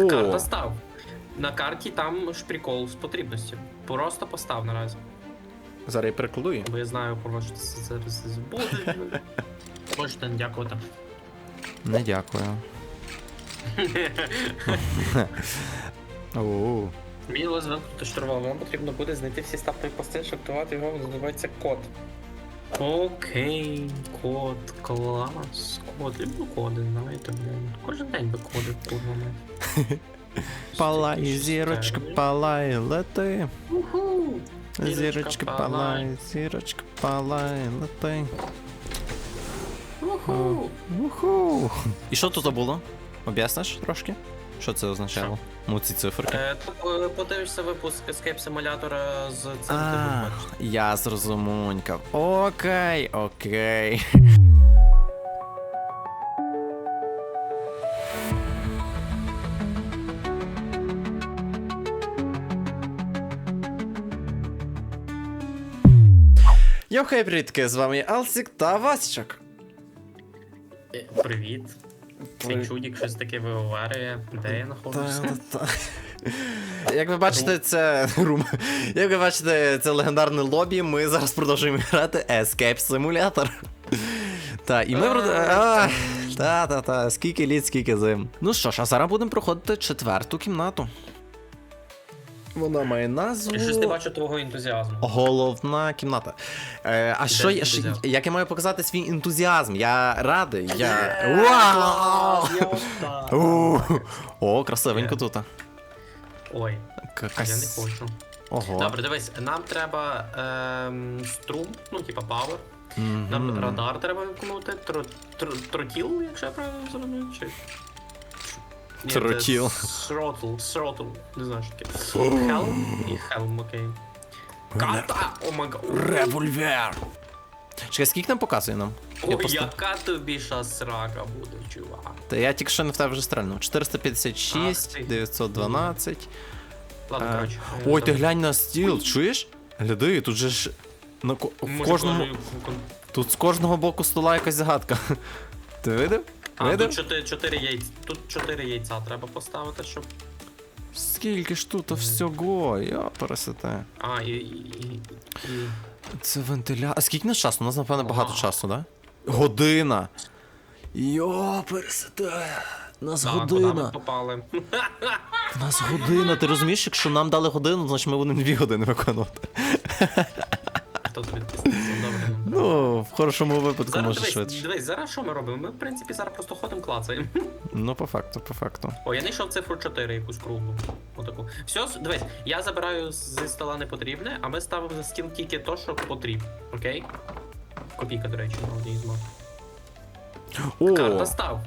Карта став. На карті там ж прикол з потрібністю. Просто постав наразі. зараз я перекладу її. Бо я знаю про що це зараз буде. Можете не дякувати. Не дякую. О, Мені лише штурвал. Вам потрібно буде знайти всі стартові пости, щоб активувати його, називається код. Окей, код, клас, код. Люблю коди, знаєте, блін. Кожен день би коди курвами. Палай, зірочка, палай, лети. Уху! Зірочка, палай, зірочка, палай, лети. Уху! Уху. І що тут було? Об'ясниш трошки? Що це означало? Ну, ці циферки. Е, е, подивишся випуск Escape симулятора з цим ти А, я зрозумунькав. Окей, окей. Йо, хей, привітки, з вами Алсік та Васічок. Е, Привіт. Цей чудік щось таке виговарює. Де я знаходжуся? Як ви бачите, це рум. Як ви бачите, це легендарне лобі. Ми зараз продовжуємо грати Escape Simulator. Та, і ми прод- Та, та, та, скільки літ, скільки зим. Ну що ж, а зараз будемо проходити четверту кімнату. Вона має назву. Я щось не бачу твого ентузіазму. Головна кімната. Е, а що, я- ентузіазм? як я маю показати свій ентузіазм? Я радий. Я. Вау! У, О, красивенько Є. тут. Ой, К- я не хочу. Ого. Добре, дивись, нам треба ем, струм, ну типа павер. Нам Мгм. радар треба тро, тро, тротіл, якщо я правильно зрозумів, чи. Тротіл. Сротл, сротл, не знаю, що таке. Хелм і хелм, окей. Карта! О май гад. Револьвер. Чекай, скільки нам показує нам? Я Ой, просто- яка тобі ща срака буде, чувак. Та я тільки що не в тебе вже стрельнув. 456, Ах ти. 912. Ладно, А, коротше. Ой, ти глянь на стіл, чуєш? Гляди, тут же ж. На ко- в кожному, тут з кожного боку стола якась загадка. Ти видив? А, тут 4, 4 яйця. Тут 4 яйця треба поставити, щоб. Скільки ж тут всього, я пересете. А, і. і, і. Це вентиля. А скільки нас часу? У нас, напевно, багато Ага. часу, да? Година. Йо, пересете. Нас Так, куди ми година. попали. У нас година. Ти розумієш, якщо нам дали годину, значить ми будемо дві години виконувати. Хто? Добре. Ну, в хорошому випадку Зараз може дивись, швидше. дивись, зараз що ми робимо? Ми, в принципі, зараз просто ходимо клацаємо. Ну, по факту, по факту. О, я знайшов цифру 4, якусь круглу. Отаку. Все, дивись, я забираю зі стола непотрібне, а ми ставимо за стіл тільки то, що потрібно. Окей? Копійка, до речі, на одній з мав. О, Карта став.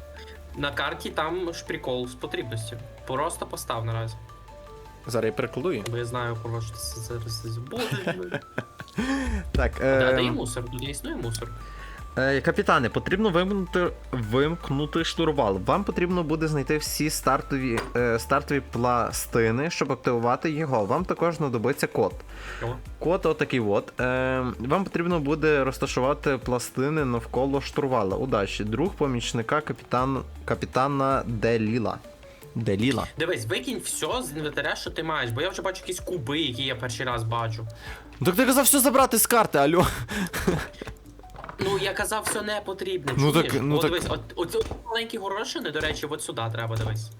На карті там ж прикол з потрібністю. Просто постав наразі. зараз я перекладу її. Бо я знаю, про що це зараз буде. Так, Да, де є е, мусор, тут існує мусор. е, капітане, потрібно вимкнути, вимкнути штурвал. Вам потрібно буде знайти всі стартові, е, стартові пластини, щоб активувати його. Вам також знадобиться код. О, Код отакий от. Е, вам потрібно буде розташувати пластини навколо штурвала. Удачі. Друг помічника капітан, капітана Деліла. Деліла. Дивись, викинь все з інвентаря, що ти маєш, бо я вже бачу якісь куби, які я перший раз бачу. Так ти казав все забрати з карти, алло. Ну, я казав, все не потрібно. Ну чуєш? так- ну О, так- дивись, от, оці маленькі горошини, до речі, от сюди треба, дивись.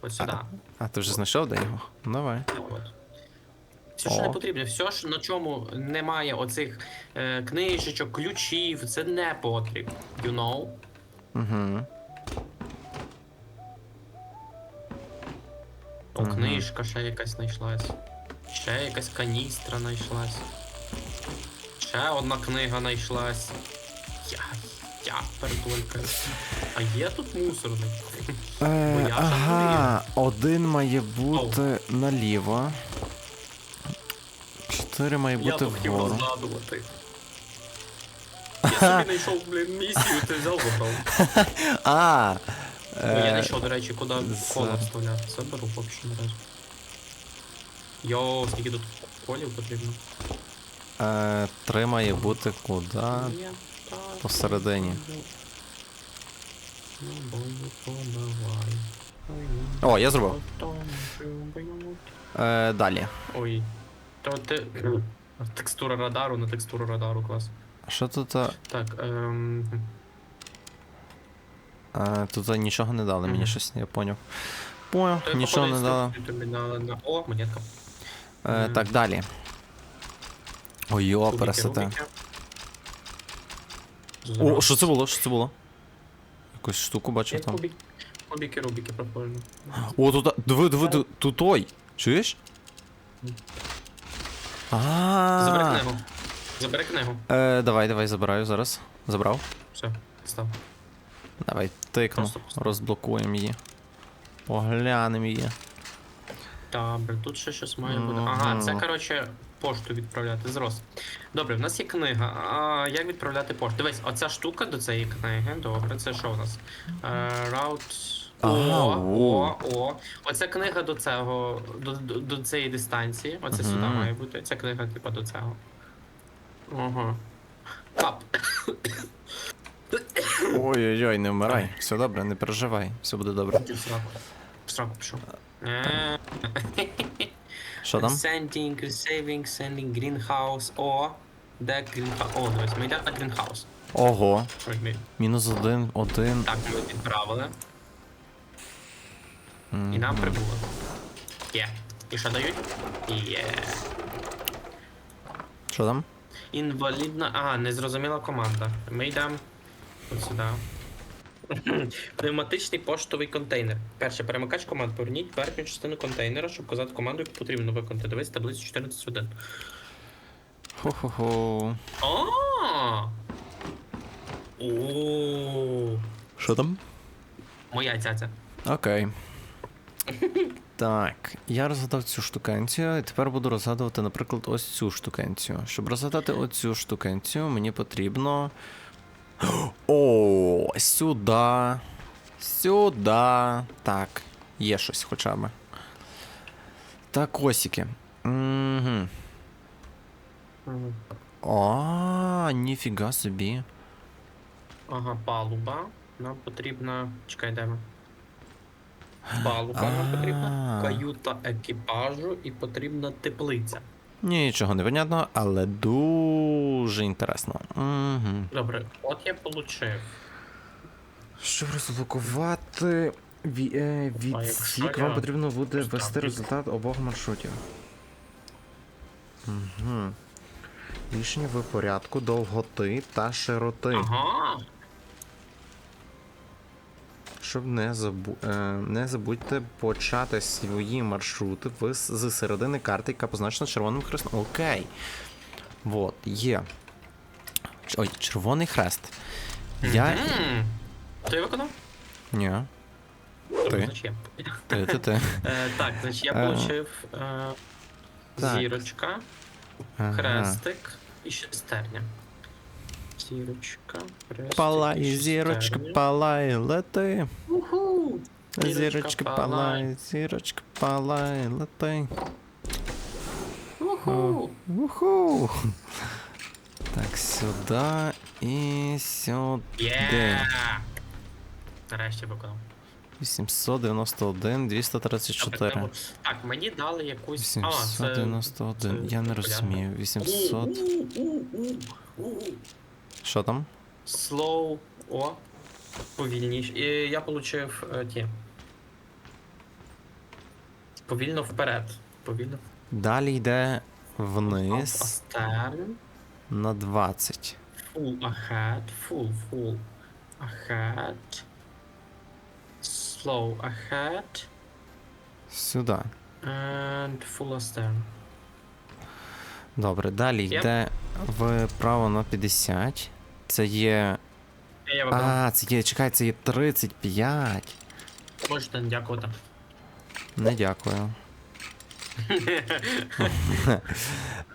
От сюди. А, ти вже знайшов де його? Ну, Давай. От. Все, що О. не потрібно, все, ж, на чому немає оцих е, книжечок, ключів, це не потрібно. You know? Угу. О, Мгм. книжка ще якась знайшлась. Ще якась каністра знайшлась. Ще одна книга знайшлась. Я, я пердолька. А є тут мусорник? Е, Бо я ага, один має бути наліво. Чотири має Я бути тут хотів вгору. розгадувати. Я собі знайшов, блін, місію, ти взяв забрав. А. Бо я Е, знайшов, до речі, куди з- коло вставляти. Заберу поки що наразі. Йоу, скільки тут колів потрібно? е, три має бути куди? Посередині. Ну, О, я зробив. Е, далі. Ой. То ти. Текстура радару на текстуру радару, клас. А Що тут? Так, ем. Е, тут нічого не дали, мені щось, я поняв. Поняв, то нічого не дали. на. О, монетка. Е, так, далі. Ой, йо, пересете. О, що це було? Що це було? Якусь штуку бачив там. кубик- Кубики, рубики проходжу. О, тут. Диви, диви, диви, тут той. Чуєш? Забери книгу. Забери книгу. Е, давай, давай, забираю зараз. Забрав. Все, став. Давай, тикну. Розблокуємо її. Поглянемо її. Добре, тут ще щось має бути. Ага, це, коротше, пошту відправляти. Зрос. Добре, в нас є книга. А як відправляти пошту? Дивись, оця штука до цієї книги. Добре, це що у нас? Е, Route. О, Ага, о, о. о. Оця книга до цього, до, до, до цієї дистанції. Оце Мгм. сюди має бути. Ця книга, типа, до цього. Ага. Кап. Ой-ой-ой, не вмирай. Все добре, не переживай. Все буде добре. Ти в сраку. В сраку пішов. Е, Що там? Sending, saving, sending, greenhouse. О, де greenhouse? О, дивись, ми йдемо на greenhouse. Ого. Ой, ми... Мінус один, один. Так, ми відправили. І нам прибуло. Є. І що дають? Є. Що там? Інвалідна. Ага, незрозуміла команда. Ми йдемо от сюди. Пневматичний поштовий контейнер. Перше, перемикач команд. Поверніть верхню частину контейнера, щоб казати команду, яку потрібно виконати. Дивись таблицю 14.1. Хо-хо-хо. А! О, Що там? моя цяця. Окей. Так, я розгадав цю штукенцію, і тепер буду розгадувати, наприклад, ось цю штукенцію. Щоб розгадати оцю штукенцію, мені потрібно. О, сюди. Сюди. Так, є щось хоча б. Так, осіки. Угу. А, ніфіга собі. Ага, палуба. Нам потрібна. Чекай, де ми? Палуба нам потрібна. Каюта екіпажу і потрібна теплиця. Нічого не понятно, але дуже інтересно. Угу. Добре, от я получив. Щоб розблокувати ві, е, А якщо відсік, я вам потрібно буде поставлю? ввести результат обох маршрутів. Угу. Рішення в порядку довготи та широти. Ага. Щоб не, забу... е, не забудьте почати свої маршрути в... з середини карти, яка позначена червоним хрестом. Окей. Вот, є. Ой, червоний хрест. Я. Ти виконав? Ні. Ти? Ти, ти, ти. Е, так, значить я Е, так. зірочка, хрестик і шестерня. Зірочка, хрестик. Палай, і зірочка, шестерня. палай, лети. Уху! Зірочка, палай, зірочка, палай, лети. Уху! Уху. Так, сюди і сюди. Є! Нарешті виконав. 891, 234. Так, мені дали якусь. А, це... 891. Я не популярно. розумію. 800. Що там? Slow. О. Повільніше. І я получив е, ті. Повільно вперед. Повільно Далі йде вниз Астерн. на 20. Full ahead. Full, full. Ahead. Slow ahead. Сюди. And full astern. Добре, далі Є? йде вправо на 50. Це є. Я. А, це є. Чекай, це є 35. Можете не дякувати. Не дякую.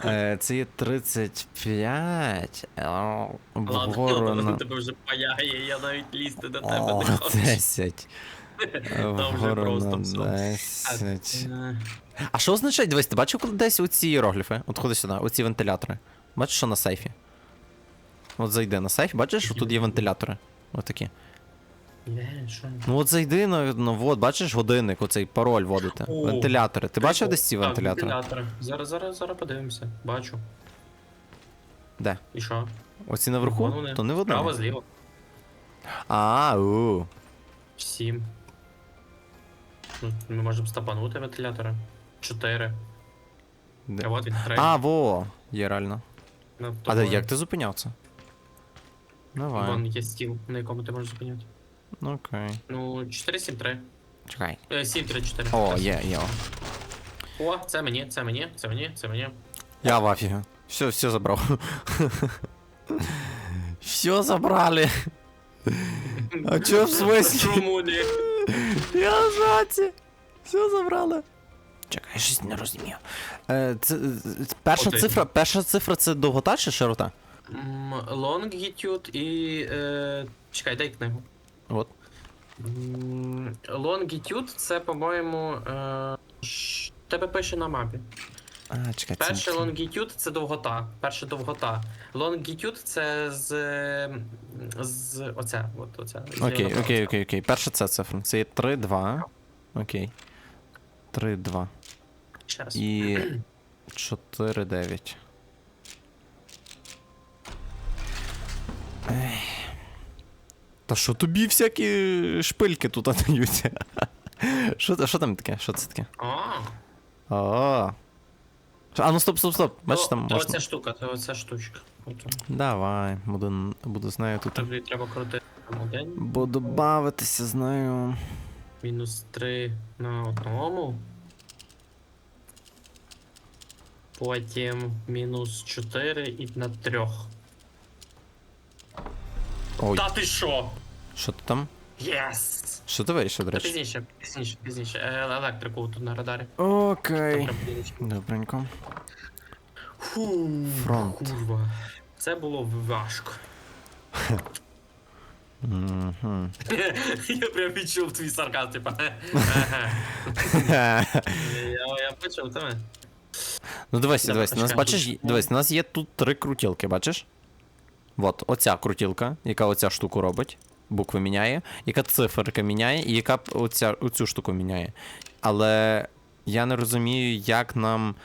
Е, Це є 35. е, Вгору Ладно, на. тебе вже паяє, я навіть лізти до тебе О, не хочу. 10. вже Вгору просто на все. 10. Е, А що означає? Дивись, ти бачив коли- десь оці іерогліфи? От ходи сюди, оці вентилятори. Бачиш, що на сейфі? От зайди на сейф, бачиш, що тут є вентилятори. Отакі. Ну от зайди на, ну от, бачиш годинник, оцей пароль вводити. О, Вентилятори. Ти бачив десь ці вентилятори? вентилятори. Зараз, зараз, зараз подивимося. Бачу. Де? І що? Оці наверху? Вон вони. То не видно. Право, зліво. А, у. Сім. Ну, ми можемо стапанути вентилятори. Чотири. Де? А от він. А, во, є реально. Над А де, тобою. як ти зупиняв це? Давай. Вон є стіл, на якому ти можеш зупиняти. Окей. Ну, 4, 7, 3. Чекай. Е, 7, 3, 4. О, є, є. О, це мені, це мені, це мені, це мені. Я в афігі. Все, все забрав. Все забрали. А чо в смысле? Чому ні? Я в шоці. Все забрали. Чекай, я щось не розумію. Е, це, е, перша Окей. цифра, перша цифра це довгота чи широта? Longitude і. Е, чекай, дай книгу. От. Longitude це, по-моєму. Е, щ- тебе пише на мапі. А, чекай, це. Перше longitude це довгота. Перше довгота. Longitude це з. з. оце. От, оце. Окей, окей, окей, окей. Перша це цифра. Це є 3, 2. Окей. 3, 2. Ще раз. І 4, 9. Та що тобі всякі шпильки тут даються? Що, що там таке? Що це таке? А, А ну стоп, стоп, стоп. Бачиш, там то можна. Оця штука, то оця штучка. Давай, буду, буду з нею тут. Тобі треба крутити. Буду бавитися з нею. Мінус 3 на одному. Потім мінус 4 і на трьох. Ой, Та ти що? що ти там? Єс! Що ти вирішив, до Та речі? пізніше, пізніше, пізніше. Е, Електрику тут на радарі. Окей. Там пізніше. Добренько. Фу, Фронт. Курва. Це було важко. Я прям відчув твій сарказм, типа. Ага. Я, я почув тебе. Ну дивись, дивись, у нас почекай, бачиш, дивись, у нас є тут три крутілки, бачиш? От, оця крутілка, яка оця штуку робить, букви міняє, яка циферка міняє, і яка оця, оцю штуку міняє. Але я не розумію, як нам.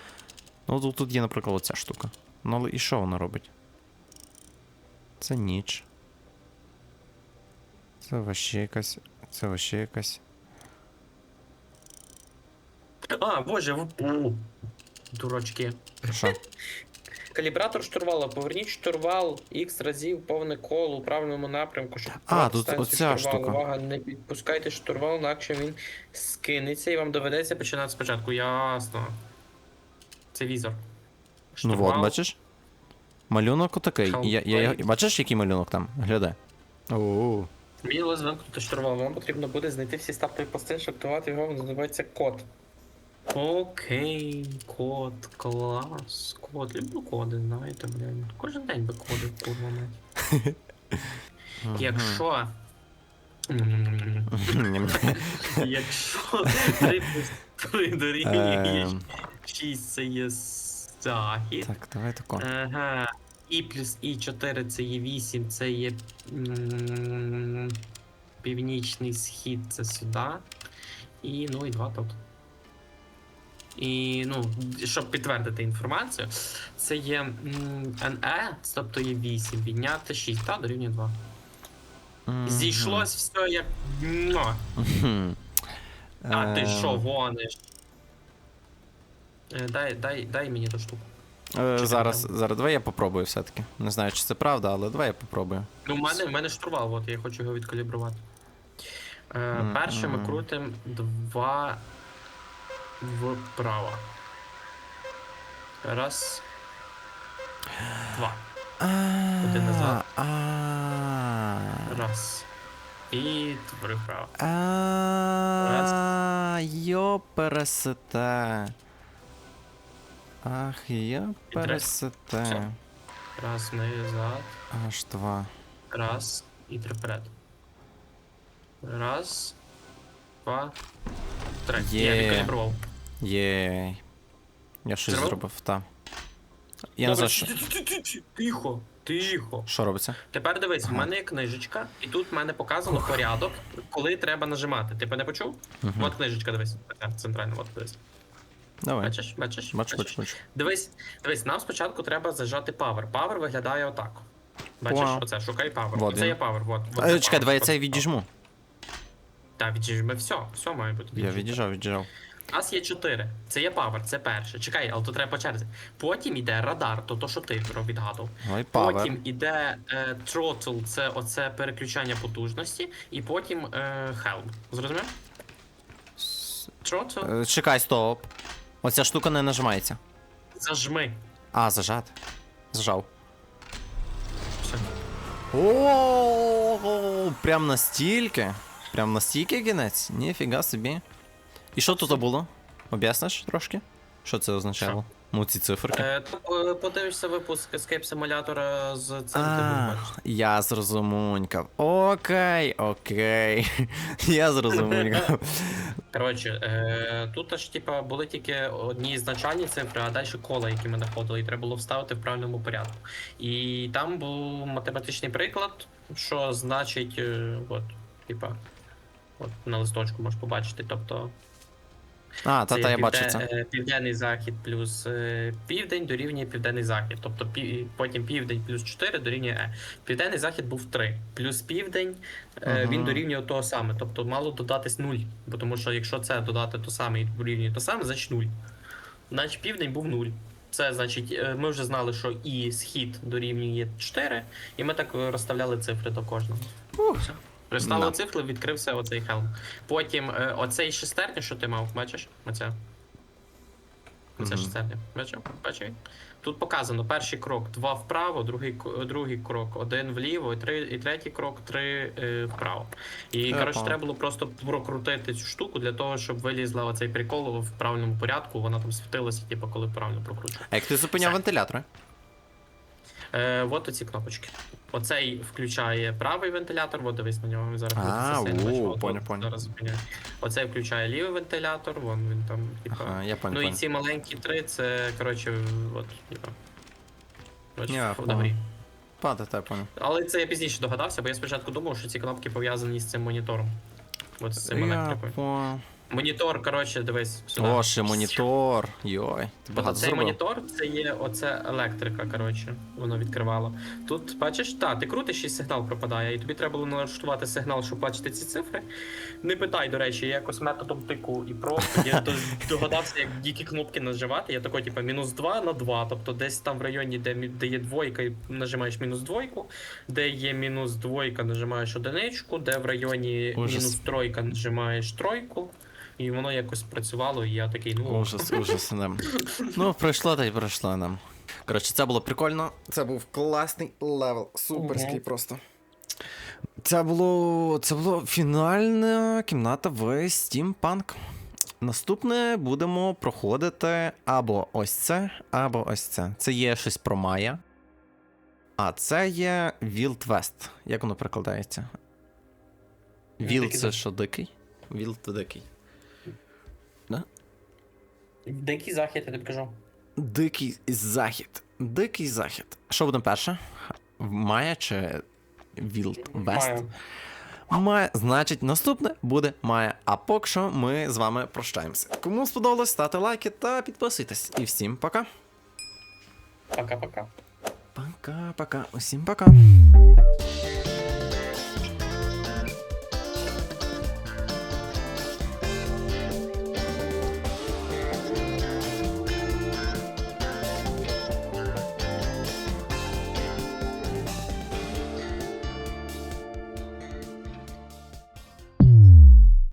Ну, тут, тут є, наприклад, оця штука. Ну, але і що вона робить? Це ніч. Це вообще якась. Це вообще якась. А, боже, в... у, дурачки. Що? Калібратор штурвала. Поверніть штурвал X разів повне коло у правильному напрямку, щоб А, тут оця штурвал. штука. Увага, не підпускайте штурвал, інакше він скинеться і вам доведеться починати спочатку. Ясно. Це візор. Ну от, бачиш? Малюнок отакий. Я, я, я, бачиш, який малюнок там? Глядай. Оу. Вміло звимкнути штурвал. Вам потрібно буде знайти всі стартові пластини, щоб активувати його, називається код. Окей, код, клас. Код. Люблю коди, знаєте, блін. Кожен день би коди, курва мать. Якщо. Якщо 3 плюс 3 дорівнює Ем. 6 це є захід. Так, давай тако. Ага. І плюс і 4 це є 8, це є північний схід, це сюди. І ну і 2 тут. І ну, щоб підтвердити інформацію, це є НЕ, тобто є 8, відняти 6, та дорівнює 2. Мгм. Зійшлось все як. Мгм. а ти Е, що гониш? Е, Дай, дай, дай мені ту штуку. е, Зараз, зараз, давай я попробую все-таки. Не знаю, чи це правда, але давай я попробую. Ну, в мене, в мене штурвал, от я хочу його відкалібрувати. Е, перше ми крутимо два вправо. Раз. Два. Один назад. Раз. І три вправо. А. Йо пересете. Ах, Все. пересете. Раз назад. Аж два. Раз. І три вперед. Раз. Два. Три. Я Є. відкалібрував. Єй. Я щось Зробив? зробив, та. Я не знаю, що. Тихо, тихо. Що робиться? Тепер дивись, в мене є книжечка, і тут в мене показано порядок, коли треба нажимати. Ти мене почув? От книжечка, дивись. Така центральна, от дивись. Давай. Бачиш, бачиш? Бачу, бачу, бачу. Дивись, дивись, нам спочатку треба зажати Power. Power виглядає отак. Бачиш, Вау. оце, шукай Power. Вот Оце він. є Power, вот. вот Е, це Чекай, power. давай я От- цей відіжму. Так, відіжми все, все має бути. Я відіжав, відіжав. У нас є чотири. Це є Power, це перше. Чекай, але то треба по черзі. Потім іде радар, то то, що ти про відгадав. Давай павер. Потім іде е, throttle, це оце переключання потужності, і потім е, helm. Зрозумів? Throttle, Е, Чекай, стоп. Оця штука не нажимається. зажми. А, зажати. Зажав. Все. О, прям настільки. Прям настільки кінець? Ніфіга собі. І що тут було? Об'ясниш трошки? Що це означало? Ну, ці циферки. Е, то, е, подивишся випуск Escape Simulator з цим А, я зрозумунькав. Окей, окей. Я зрозумунькав. Коротше, е, тут аж типа були тільки одні значальні цифри, а далі кола, які ми знаходили, і треба було вставити в правильному порядку. І там був математичний приклад, що значить, е, от, типа, от на листочку можеш побачити. Тобто, А, та, це та, я бачу це. е, південний захід плюс е, південь дорівнює південний захід. Тобто потім південь плюс 4 дорівнює Е. Південний захід був 3. Плюс південь е, він дорівнює того саме. Тобто мало додатись 0. Бо тому що якщо це додати то саме і дорівнює то саме, значить 0. Значить південь був 0. Це значить, ми вже знали, що і схід дорівнює 4, і ми так розставляли цифри до кожного. Ух. Все. Розставили Да. цифри, відкрився оцей хелм. Потім е, оцей шестерня, що ти мав, бачиш? Оця. Оце Мгм. шестерня. Бачив? Бачив? Тут показано перший крок два вправо, другий, к- другий крок один вліво, і, три, і третій крок три е, вправо. І Я коротше, понял. треба було просто прокрутити цю штуку для того, щоб вилізла оцей прикол в правильному порядку, вона там світилася, типу, коли правильно прокручував. А як ти зупиняв Все. вентилятори? Е, от оці кнопочки. Оцей включає правий вентилятор, от дивись на нього, він зараз А, крутиться сильно, от- понял. Зараз зупиняє. Оцей включає лівий вентилятор, вон він там, типа. Ага, я ну і понял. ці маленькі три, це, коротше, от, типа. Бачиш, Я в понял. добрі. Та, понял. Але це я пізніше догадався, бо я спочатку думав, що ці кнопки пов'язані з цим монітором. От з цим Я електрикою. понял. Монітор, коротше, дивись сюди. О, ще монітор. Йой. Ти Тобто багато цей зробив. монітор це є оце електрика, коротше, воно відкривало. Тут бачиш, та, ти крутиш і сигнал пропадає, і тобі треба було налаштувати сигнал, щоб бачити ці цифри. Не питай, до речі, я якось методом тику і просто я до- догадався, як які кнопки наживати. Я такий, типу, мінус 2 на 2. Тобто десь там в районі, де, мі- де є двойка, і нажимаєш мінус двойку, де є мінус двойка, нажимаєш одиничку, де в районі Ужас. мінус тройка нажимаєш тройку. І воно якось працювало, і я такий, ну Ужас, ужас. Да. Ну, пройшло та й пройшло нам. Коротше, це було прикольно. Це був класний левел. Суперський просто. Це було. Це було фінальна кімната в Steampunk. Наступне будемо проходити або ось це, або ось це. Це є щось про Майя. А це є Wild West. Як воно перекладається? Wild це що дикий? Wild то дикий. Дикий захід, я тобі кажу. Дикий захід. Дикий захід. Що буде перше? Майя чи Wild West? Маю. Майя. Значить, наступне буде Майя. А поки що ми з вами прощаємося. Кому сподобалось, ставте лайки та підписуйтесь. І всім пока. Пока-пока. Пока-пока. Усім пока.